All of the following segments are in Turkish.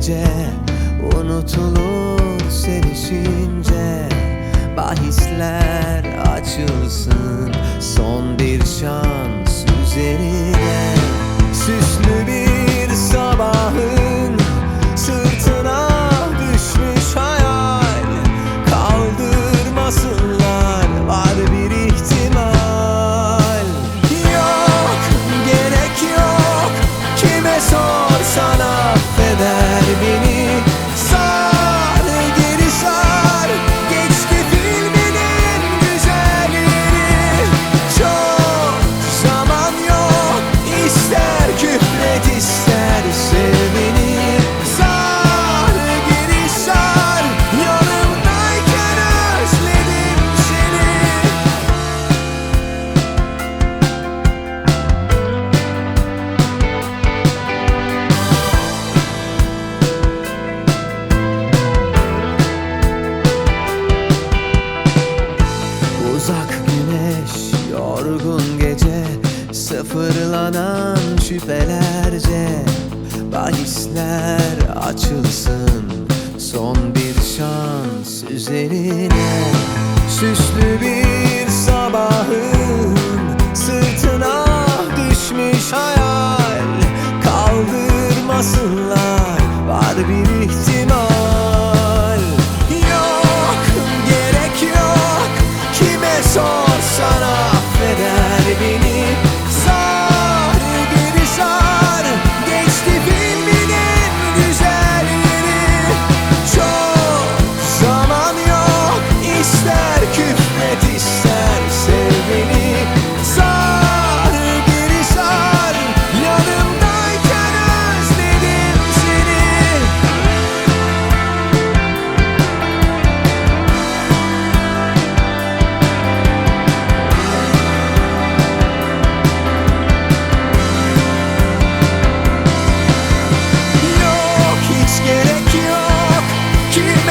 gece Unutulur sevişince. Bahisler açılsın Son bir şans üzerine Uzak güneş, yorgun gece Sıfırlanan şüphelerce. Bahisler açılsın Son bir şans üzerine. Süslü bir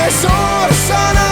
profesor sana.